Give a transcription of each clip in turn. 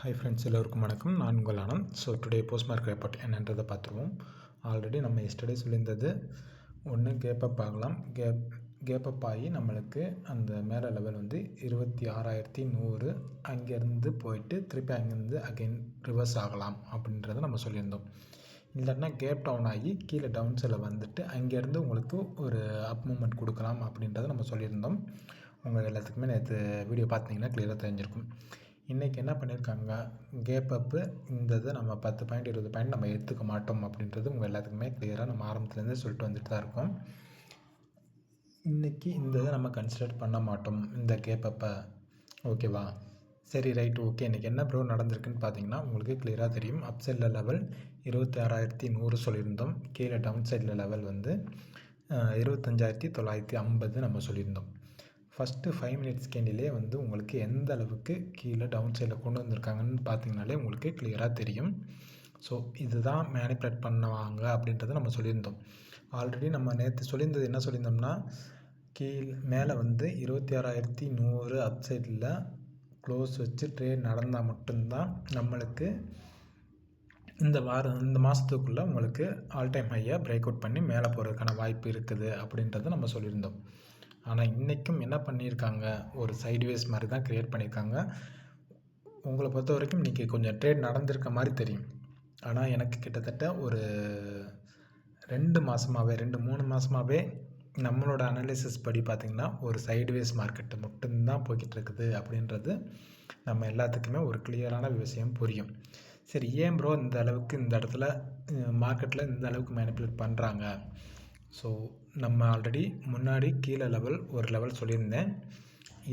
Hi friends எல்லோருக்கும் வணக்கம். நான் உங்கள் Anand. So today post market report என்னன்றதை பார்த்துருவோம். ஆல்ரெடி நம்ம எஸ்டர்டே சொல்லியிருந்தது. ஒன்று கேப்பப் ஆகலாம். கேப் கேப்பப் ஆகி நம்மளுக்கு அந்த மேலே லெவல் வந்து இருபத்தி ஆறாயிரத்தி நூறு. அங்கேருந்து போயிட்டு திருப்பி அங்கேருந்து அகைன் ரிவர்ஸ் ஆகலாம் அப்படின்றத நம்ம சொல்லியிருந்தோம். இல்லைன்னா கேப் டவுன் ஆகி கீழே டவுன் செல்ல வந்துட்டு அங்கேருந்து உங்களுக்கு ஒரு அப் மூமெண்ட் கொடுக்கலாம் அப்படின்றத நம்ம சொல்லியிருந்தோம். உங்கள் எல்லாத்துக்குமே நேற்று வீடியோ பார்த்தீங்கன்னா க்ளியராக தெரிஞ்சிருக்கும். இன்றைக்கி என்ன பண்ணியிருக்காங்க கேப் அப்பு இந்த இதை நம்ம பத்து பாயிண்ட் இருபது பாயிண்ட் நம்ம எடுத்துக்க மாட்டோம் அப்படின்றது உங்கள் எல்லாத்துக்குமே கிளியராக நம்ம ஆரம்பத்துலேருந்து சொல்லிட்டு வந்துட்டு தான் இருக்கோம். இன்றைக்கி இந்த இதை நம்ம கன்சிடர் பண்ண மாட்டோம் இந்த கேப் அப்பை ஓகேவா சரி ரைட் ஓகே இன்றைக்கி என்ன ப்ரோ நடந்திருக்குன்னு பார்த்தீங்கன்னா உங்களுக்கு கிளியராக தெரியும். அப் சைடில் லெவல் இருபத்தி ஆறாயிரத்தி நூறு சொல்லியிருந்தோம். கீழே டவுன் சைடில் லெவல் வந்து இருபத்தஞ்சாயிரத்தி தொள்ளாயிரத்தி ஐம்பது நம்ம சொல்லியிருந்தோம். ஃபஸ்ட்டு ஃபைவ் மினிட்ஸ் கேண்டிலே வந்து உங்களுக்கு எந்த அளவுக்கு கீழே டவுன் சைடில் கொண்டு வந்திருக்காங்கன்னு பார்த்தீங்கனாலே உங்களுக்கு கிளியராக தெரியும். ஸோ இதுதான் மேனிப்புலேட் பண்ணுவாங்க அப்படின்றத நம்ம சொல்லியிருந்தோம். ஆல்ரெடி நம்ம நேற்று சொல்லியிருந்தது என்ன சொல்லியிருந்தோம்னா கீழ் மேலே வந்து இருபத்தி ஆறாயிரத்தி நூறு அப் சைடில் க்ளோஸ் வச்சு ட்ரேட் நடந்தால் மட்டும்தான் நம்மளுக்கு இந்த வாரம் இந்த மாதத்துக்குள்ளே உங்களுக்கு ஆல் டைம் ஹையாக பிரேக் அவுட் பண்ணி மேலே போகிறதுக்கான வாய்ப்பு இருக்குது அப்படின்றத நம்ம சொல்லியிருந்தோம். ஆனால் இன்றைக்கும் என்ன பண்ணியிருக்காங்க ஒரு சைட்வேஸ் மாதிரி தான் க்ரியேட் பண்ணியிருக்காங்க உங்களை பொறுத்த வரைக்கும் இன்றைக்கி கொஞ்சம் ட்ரேட் நடந்திருக்க மாதிரி தெரியும். ஆனால் எனக்கு கிட்டத்தட்ட ஒரு ரெண்டு மாதமாகவே ரெண்டு மூணு மாதமாகவே நம்மளோட அனாலிசிஸ் படி பார்த்திங்கன்னா ஒரு சைட்வேஸ் மார்க்கெட்டு மட்டும்தான் போய்கிட்டு இருக்குது அப்படின்றது நம்ம எல்லாத்துக்குமே ஒரு கிளியரான விஷயம் புரியும். சரி ஏன் ப்ரோ இந்த அளவுக்கு இந்த இடத்துல மார்க்கெட்டில் இந்த அளவுக்கு மேனிப்புலேட் பண்ணுறாங்க ஸோ நம்ம ஆல்ரெடி முன்னாடி கீழே லெவல் ஒரு லெவல் சொல்லியிருந்தேன்.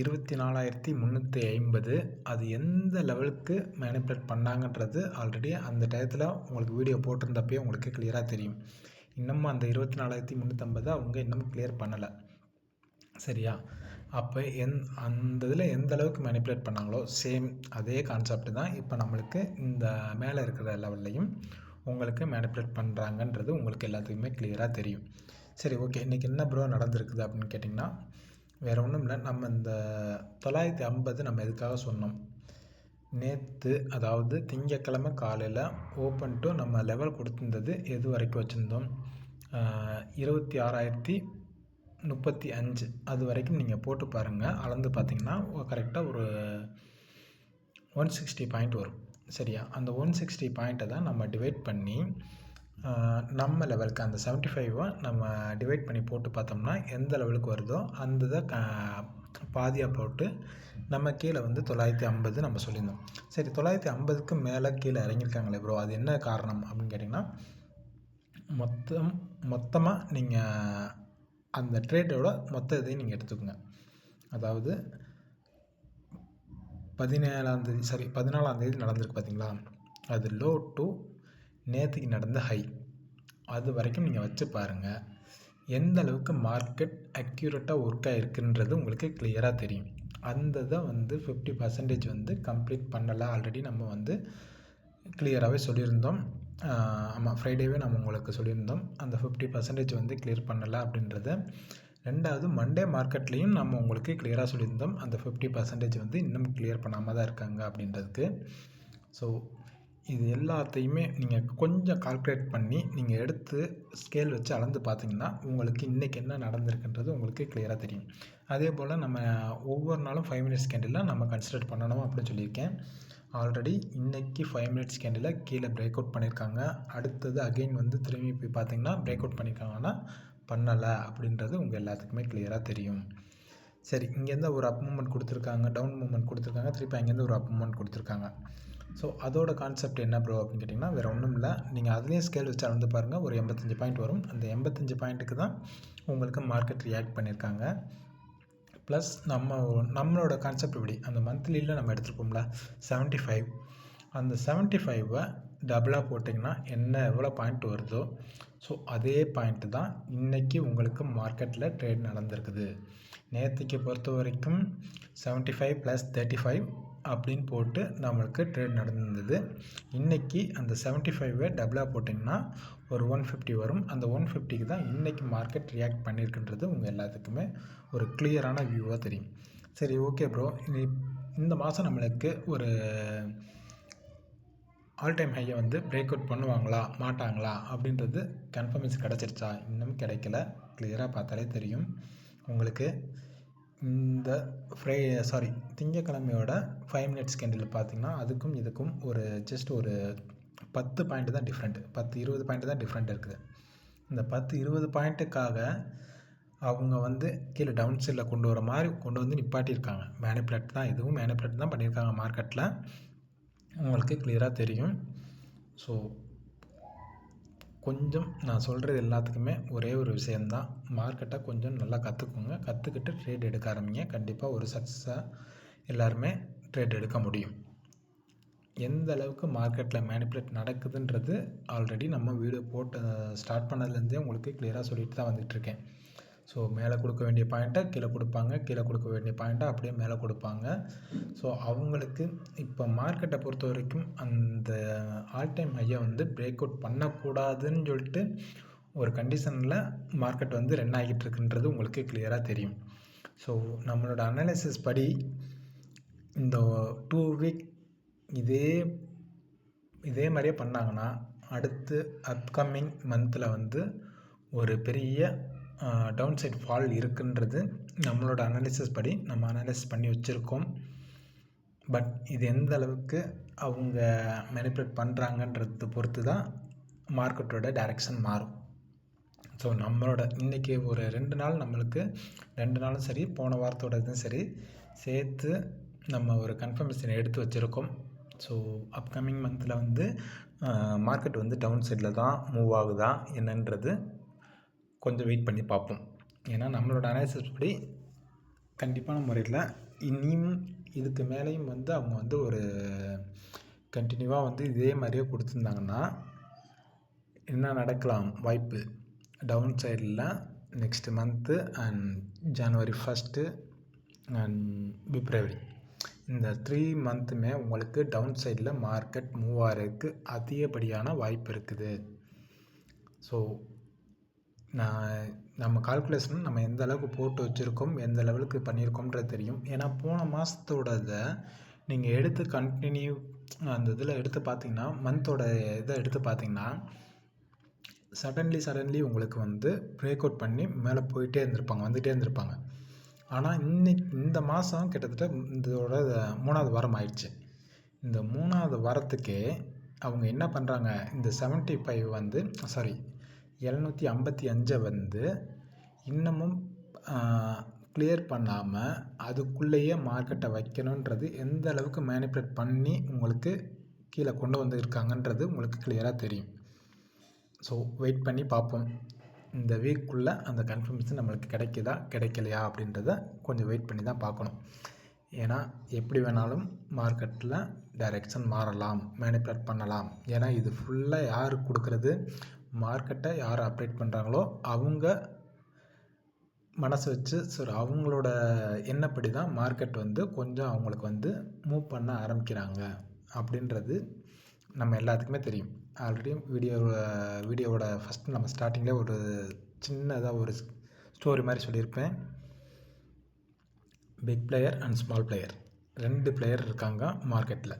இருபத்தி நாலாயிரத்தி முந்நூற்றி ஐம்பது அது எந்த லெவலுக்கு மேனிப்புலேட் பண்ணாங்கன்றது ஆல்ரெடி அந்த டயத்தில் உங்களுக்கு வீடியோ போட்டிருந்தப்பயே உங்களுக்கு கிளியராக தெரியும். இன்னமும் அந்த இருபத்தி நாலாயிரத்தி முந்நூற்றம்பது அவங்க இன்னமும் கிளியர் பண்ணலை. சரியா? அப்போ எந் அந்த இதில் எந்த அளவுக்கு மேனிப்புலேட் பண்ணாங்களோ சேம் அதே கான்செப்ட் தான் இப்போ நம்மளுக்கு இந்த மேலே இருக்கிற லெவல்லையும் உங்களுக்கு மேனிப்புலேட் பண்ணுறாங்கன்றது உங்களுக்கு எல்லாத்துக்குமே கிளியராக தெரியும். சரி ஓகே. இன்றைக்கி என்ன ப்ரோ நடந்திருக்குது அப்படின்னு கேட்டிங்கன்னா வேறு ஒன்றும் இல்லை. நம்ம இந்த தொள்ளாயிரத்தி ஐம்பது நம்ம எதுக்காக சொன்னோம்? நேற்று அதாவது திங்கக்கிழமை காலையில் ஓப்பன் டு நம்ம லெவல் கொடுத்துருந்தது எது வரைக்கும் வச்சுருந்தோம்? இருபத்தி ஆறாயிரத்தி முப்பத்தி அஞ்சு. அது வரைக்கும் நீங்கள் போட்டு பாருங்கள் அளந்து பார்த்தீங்கன்னா கரெக்டாக ஒரு ஒன் சிக்ஸ்டி பாயிண்ட் வரும். சரியா? அந்த ஒன் சிக்ஸ்டி பாயிண்ட்டை தான் நம்ம டிவைட் பண்ணி நம்ம லெவலுக்கு அந்த செவன்ட்டி ஃபைவை நம்ம டிவைட் பண்ணி போட்டு பார்த்தோம்னா எந்த லெவலுக்கு வருதோ அந்த இதை க பாதியாக போட்டு நம்ம கீழே வந்து தொள்ளாயிரத்தி ஐம்பது நம்ம சொல்லியிருந்தோம். சரி தொள்ளாயிரத்தி ஐம்பதுக்கு மேலே கீழே இறங்கியிருக்காங்களே ப்ரோ அது என்ன காரணம் அப்படின்னு கேட்டிங்கன்னா மொத்தம் மொத்தமாக நீங்கள் அந்த ட்ரேட்டோட மொத்த இதையும் நீங்கள் எடுத்துக்கோங்க. அதாவது பதினேழாந்தேதி சாரி பதினாலாந்தேதி நடந்திருக்கு பார்த்தீங்களா? அது லோ டு நேற்றுக்கு நடந்த ஹை அது வரைக்கும் நீங்கள் வச்சு பாருங்கள் எந்த அளவுக்கு மார்க்கெட் அக்யூரேட்டாக ஒர்க் ஆகிருக்குன்றது உங்களுக்கு கிளியராக தெரியும். அந்த இதை வந்து ஃபிஃப்டி பர்சன்டேஜ் வந்து கம்ப்ளீட் பண்ணலை. ஆல்ரெடி நம்ம வந்து கிளியராகவே சொல்லியிருந்தோம். ஆமாம் ஃப்ரைடேவே நம்ம உங்களுக்கு சொல்லியிருந்தோம். அந்த ஃபிஃப்டி பர்சன்டேஜ் வந்து கிளியர் பண்ணலை அப்படின்றத. ரெண்டாவது மண்டே மார்க்கெட்லேயும் நம்ம உங்களுக்கு கிளியராக சொல்லியிருந்தோம். அந்த ஃபிஃப்டி பர்சன்டேஜ் வந்து இன்னும் கிளியர் பண்ணாமல் தான் இருக்காங்க அப்படின்றதுக்கு. ஸோ இது எல்லாத்தையுமே நீங்கள் கொஞ்சம் கால்குலேட் பண்ணி நீங்கள் எடுத்து ஸ்கேல் வச்சு அளந்து பார்த்தீங்கன்னா உங்களுக்கு இன்றைக்கி என்ன நடந்திருக்குன்றது உங்களுக்கு கிளியராக தெரியும். அதே போல் நம்ம ஒவ்வொரு நாளும் ஃபைவ் மினிட்ஸ் கேண்டில் நம்ம கன்சிடர் பண்ணணும் அப்படின்னு சொல்லியிருக்கேன். ஆல்ரெடி இன்றைக்கி ஃபைவ் மினிட்ஸ் கேண்டில் கீழே பிரேக் அவுட் பண்ணியிருக்காங்க அடுத்தது அகெயின் வந்து திரும்பி போய் பார்த்தீங்கன்னா பிரேக் அவுட் பண்ணியிருக்காங்கன்னா பண்ணலை அப்படின்றது உங்கள் எல்லாத்துக்குமே கிளியராக தெரியும். சரி இங்கேருந்து ஒரு அப் மூமெண்ட் கொடுத்துருக்காங்க. டவுன் மூமெண்ட் கொடுத்துருக்காங்க. திருப்பி அங்கேருந்து ஒரு அப் மூமெண்ட் கொடுத்துருக்காங்க. ஸோ அதோட கான்செப்ட் என்ன ப்ரோ அப்படின்னு கேட்டிங்கன்னா வேறு ஒன்றும் இல்லை. நீங்கள் அதுலேயும் ஸ்கேல் வச்சு அளந்து பாருங்கள் ஒரு எண்பத்தஞ்சு பாயிண்ட் வரும். அந்த எண்பத்தஞ்சு பாயிண்ட்டுக்கு தான் உங்களுக்கு மார்க்கெட் ரியாக்ட் பண்ணியிருக்காங்க ப்ளஸ் நம்ம நம்மளோட கான்செப்ட் இப்படி அந்த மந்த்லியில் நம்ம எடுத்துருப்போம்ல செவன்ட்டி ஃபைவ் அந்த செவன்ட்டி ஃபைவை டபுளாக போட்டிங்கன்னா என்ன எவ்வளோ பாயிண்ட் வருதோ ஸோ அதே பாயிண்ட்டு தான் இன்றைக்கி உங்களுக்கு மார்க்கெட்டில் ட்ரேட் நடந்திருக்குது. நேற்றுக்கு பொறுத்த வரைக்கும் seventy five plus thirty five அப்படின்னு போட்டு நம்மளுக்கு ட்ரேட் நடந்திருந்தது இன்றைக்கி அந்த செவன்ட்டி ஃபைவை டபுளாக போட்டிங்கன்னா ஒரு ஒன் ஃபிஃப்டி வரும். அந்த ஒன் ஃபிஃப்டிக்கு தான் இன்றைக்கி மார்க்கெட் ரியாக்ட் பண்ணியிருக்குன்றது உங்கள் எல்லாத்துக்குமே ஒரு கிளியரான வியூவாக தெரியும். சரி ஓகே ப்ரோ இந்த மாதம் நம்மளுக்கு ஒரு ஆல் டைம் ஹையை வந்து பிரேக் அவுட் பண்ணுவாங்களா மாட்டாங்களா அப்படின்றது கன்ஃபர்மேஷன் கிடச்சிருச்சா? இன்னும் கிடைக்கல. கிளியராக பார்த்தாலே தெரியும். உங்களுக்கு இந்த ஃப்ரை சாரி திங்கக்கிழமையோட ஃபைவ் மினிட்ஸ் கேண்டில் பார்த்தீங்கன்னா அதுக்கும் இதுக்கும் ஒரு ஜஸ்ட் ஒரு பத்து பாயிண்ட் தான் டிஃப்ரெண்ட் பத்து இருபது பாயிண்ட் தான் டிஃப்ரெண்ட் இருக்குது. இந்த பத்து இருபது பாயிண்ட்டுக்காக அவங்க வந்து கீழே டவுன் சைடில் கொண்டு வர மாதிரி கொண்டு வந்து நிப்பாட்டியிருக்காங்க. மேனிப்புலேட் தான் இதுவும் மேனிப்புலேட் தான் பண்ணியிருக்காங்க மார்க்கெட்டில் உங்களுக்கு கிளியராக தெரியும். ஸோ கொஞ்சம் நான் சொல்கிறது எல்லாத்துக்குமே ஒரே ஒரு விஷயந்தான் மார்க்கெட்டை கொஞ்சம் நல்லா கற்றுக்கோங்க கற்றுக்கிட்டு ட்ரேட் எடுக்க ஆரம்பிங்க. கண்டிப்பாக ஒரு சக்ஸஸாக எல்லாருமே ட்ரேட் எடுக்க முடியும். எந்த அளவுக்கு மார்க்கெட்டில் மேனிப்புலேட் நடக்குதுன்றது ஆல்ரெடி நம்ம வீடியோ போட்டு ஸ்டார்ட் பண்ணதுலேருந்தே உங்களுக்கு கிளியராக சொல்லிட்டு தான் வந்துட்டுருக்கேன். ஸோ மேலே கொடுக்க வேண்டிய பாயிண்ட்டை கீழே கொடுப்பாங்க. கீழே கொடுக்க வேண்டிய பாயிண்ட்டை அப்படியே மேலே கொடுப்பாங்க. ஸோ அவங்களுக்கு இப்போ மார்க்கெட்டை பொறுத்த வரைக்கும் அந்த ஆல் டைம் ஹையை வந்து பிரேக் அவுட் பண்ணக்கூடாதுன்னு சொல்லிட்டு ஒரு கண்டிஷனில் மார்க்கெட் வந்து ரன் ஆகிட்டு இருக்குன்றது உங்களுக்கு கிளியராக தெரியும். ஸோ நம்மளோட அனாலிசிஸ் படி இந்த டூ வீக் இதே இதே மாதிரியே பண்ணாங்கன்னா அடுத்து அப்கமிங் மந்தில் வந்து ஒரு பெரிய டவுன் சைட் ஃபால் இருக்குன்றது நம்மளோட அனாலிசிஸ் படி நம்ம அனாலிசிஸ் பண்ணி வச்சுருக்கோம். பட் இது எந்த அளவுக்கு அவங்க மேனிப்புலேட் பண்ணுறாங்கன்றத பொறுத்து தான் மார்க்கெட்டோட டைரெக்ஷன் மாறும். ஸோ நம்மளோட இன்றைக்கி ஒரு ரெண்டு நாள் நம்மளுக்கு ரெண்டு நாளும் சரி போன வாரத்தோட இதுவும் சரி சேர்த்து நம்ம ஒரு கன்ஃபர்மேஷன் எடுத்து வச்சுருக்கோம். ஸோ அப்கமிங் மந்தில் வந்து மார்க்கெட் வந்து டவுன் சைடில் தான் மூவ் ஆகுதா என்னன்றது கொஞ்சம் வெயிட் பண்ணி பார்ப்போம். ஏன்னா நம்மளோட அனாலிசிஸ் படி கண்டிப்பான முறையில் இனியும் இதுக்கு மேலேயும் வந்து அவங்க வந்து ஒரு கண்டினியூவாக வந்து இதே மாதிரியே கொடுத்துருந்தாங்கன்னா என்ன நடக்கலாம்? வாய்ப்பு. டவுன் சைடில் next month and January first and February இந்த த்ரீ மந்த்துமே உங்களுக்கு டவுன் சைடில் மார்க்கெட் மூவ் ஆகிறதுக்கு அதிகப்படியான வாய்ப்பு இருக்குது. ஸோ நான் நம்ம கால்குலேஷன் நம்ம எந்த அளவுக்கு போட்டு வச்சுருக்கோம் எந்த லெவலுக்கு பண்ணியிருக்கோம்ன்றது தெரியும். ஏன்னா போன மாதத்தோடதை நீங்கள் எடுத்து கண்டினியூ அந்த இதில் எடுத்து பார்த்தீங்கன்னா மந்தோட இதை எடுத்து பார்த்தீங்கன்னா சடன்லி சடன்லி உங்களுக்கு வந்து பிரேக் அவுட் பண்ணி மேலே போயிட்டே இருந்திருப்பாங்க வந்துகிட்டே இருந்திருப்பாங்க. ஆனால் இன்னைக்கு இந்த மாதம் கிட்டத்தட்ட இதோட மூணாவது வாரம் ஆயிடுச்சு. இந்த மூணாவது வாரத்துக்கே அவங்க என்ன பண்ணுறாங்க இந்த செவன்ட்டி ஃபைவ் வந்து சாரி எழுநூற்றி ஐம்பத்தி அஞ்சை வந்து இன்னமும் கிளியர் பண்ணாமல் அதுக்குள்ளேயே மார்க்கெட்டை வைக்கணுன்றது எந்த அளவுக்கு மேனிப்புலேட் பண்ணி உங்களுக்கு கீழே கொண்டு வந்து இருக்காங்கன்றது உங்களுக்கு கிளியராக தெரியும். ஸோ வெயிட் பண்ணி பார்ப்போம். இந்த வீக்குள்ளே அந்த கன்ஃபர்மேஷன் நம்மளுக்கு கிடைக்குதா கிடைக்கலையா அப்படின்றத கொஞ்சம் வெயிட் பண்ணி தான் பார்க்கணும். ஏன்னா எப்படி வேணாலும் மார்க்கெட்டில் டைரெக்ஷன் மாறலாம் மேனிப்புலேட் பண்ணலாம். ஏன்னா இது ஃபுல்லாக யார் கொடுக்குறது? மார்க்கெட்டை யார் ஆப்ரேட் பண்ணுறாங்களோ அவங்க மனசு வச்சு சரி அவங்களோட எண்ணப்படி தான் மார்க்கெட் வந்து கொஞ்சம் அவங்களுக்கு வந்து மூவ் பண்ண ஆரம்பிக்கிறாங்க அப்படின்றது நம்ம எல்லாத்துக்குமே தெரியும். ஆல்ரெடி வீடியோ வீடியோவோட ஃபஸ்ட் நம்ம ஸ்டார்டிங்கில் ஒரு சின்னதாக ஒரு ஸ்டோரி மாதிரி சொல்லியிருப்பேன். Big player and small player ரெண்டு பிளேயர் இருக்காங்க மார்க்கெட்டில்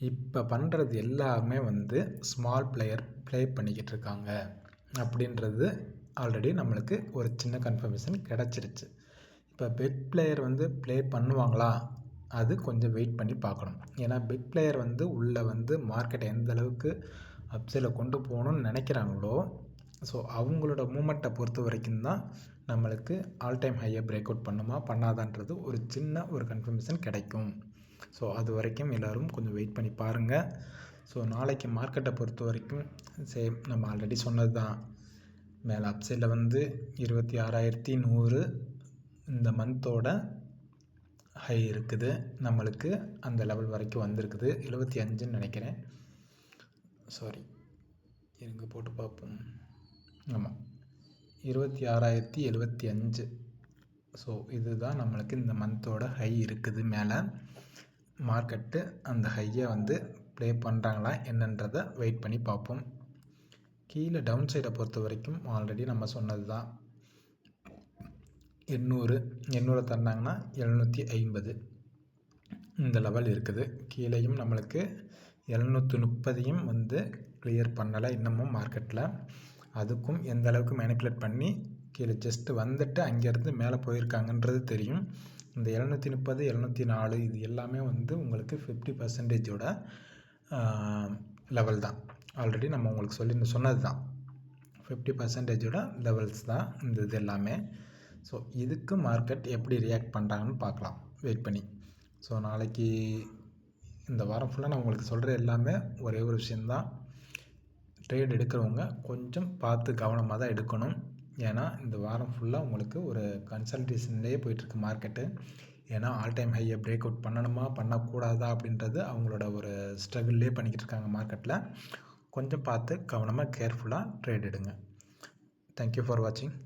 இப்போ பண்ணுறது எல்லாமே வந்து ஸ்மால் பிளேயர் ப்ளே பண்ணிக்கிட்டு இருக்காங்க. அப்படின்றது ஆல்ரெடி நம்மளுக்கு ஒரு சின்ன கன்ஃபர்மேஷன் கிடச்சிருச்சு. இப்போ பிக் பிளேயர் வந்து ப்ளே பண்ணுவாங்களா? அது கொஞ்சம் வெயிட் பண்ணி பார்க்கணும். ஏன்னா பிக் பிளேயர் வந்து உள்ளே வந்து மார்க்கெட்டை எந்த அளவுக்கு அப்சைடில் கொண்டு போகணுன்னு நினைக்கிறாங்களோ ஸோ அவங்களோட மூமெண்ட்டை பொறுத்த வரைக்கும் தான் நம்மளுக்கு ஆல் டைம் ஹையை பிரேக் அவுட் பண்ணுமா? பண்ணாதான்றது ஒரு சின்ன ஒரு கன்ஃபர்மேஷன் கிடைக்கும். ஸோ அது வரைக்கும் எல்லோரும் கொஞ்சம் வெயிட் பண்ணி பாருங்கள் ஸோ நாளைக்கு மார்க்கெட்டை பொறுத்த வரைக்கும் சேம் நம்ம ஆல்ரெடி சொன்னது தான் மேலே அப்சைடில் வந்து இருபத்தி ஆறாயிரத்தி நூறு இந்த மந்தோட ஹை இருக்குது. நம்மளுக்கு அந்த லெவல் வரைக்கும் வந்திருக்குது. எழுபத்தி அஞ்சுன்னு நினைக்கிறேன். சாரி இருங்க போட்டு பார்ப்போம். ஆமாம் இருபத்தி ஆறாயிரத்தி எழுபத்தி அஞ்சு. ஸோ இதுதான் நம்மளுக்கு இந்த மந்தோட ஹை இருக்குது மேலே. மார்க்கெட்டு அந்த ஹையை வந்து ப்ளே பண்ணுறாங்களா என்னன்றதை வெயிட் பண்ணி பார்ப்போம். கீழே டவுன் சைடை பொறுத்த வரைக்கும் ஆல்ரெடி நம்ம சொன்னது தான். எண்ணூறு எண்ணூறு தந்தாங்கன்னா எழுநூற்றி ஐம்பது. இந்த லெவல் இருக்குது. கீழேயும் நம்மளுக்கு எழுநூற்றி முப்பதையும் வந்து கிளியர் பண்ணலை இன்னமும் மார்க்கெட்டில். அதுக்கும் எந்த அளவுக்கு மேனிப்புலேட் பண்ணி கீழே ஜஸ்ட்டு வந்துட்டு அங்கேருந்து மேலே போயிருக்காங்கன்றது தெரியும். இந்த எழுநூற்றி முப்பது எழுநூற்றி நாலு இது எல்லாமே வந்து உங்களுக்கு ஃபிஃப்டி பர்சன்டேஜோட லெவல் தான். ஆல்ரெடி நம்ம உங்களுக்கு சொல்லி சொன்னது தான். ஃபிஃப்டி பர்சன்டேஜோட லெவல்ஸ் தான் இந்த இது எல்லாமே. ஸோ இதுக்கு மார்க்கெட் எப்படி ரியாக்ட் பண்ணுறாங்கன்னு பார்க்கலாம். வெயிட் பண்ணி. ஸோ நாளைக்கு இந்த வாரம் ஃபுல்லாக நான் உங்களுக்கு சொல்கிற எல்லாமே ஒரே ஒரு விஷயந்தான் ட்ரேட் எடுக்கிறவங்க கொஞ்சம் பார்த்து கவனமாக தான் எடுக்கணும். ஏன்னா இந்த வாரம் ஃபுல்லாக உங்களுக்கு ஒரு கன்சல்டேஷன்லேயே போயிட்டுருக்கு மார்க்கெட்டு ஏன்னா ஆல் டைம் ஹையை பிரேக் அவுட் பண்ணணுமா பண்ணக்கூடாதா அப்படின்றது அவங்களோட ஒரு ஸ்ட்ரகிள்லே பண்ணிக்கிட்டு இருக்காங்க மார்க்கெட்டில் கொஞ்சம் பார்த்து கவனமாக கேர்ஃபுல்லாக ட்ரேட் எடுங்க. தேங்க்யூ ஃபார் வாட்சிங்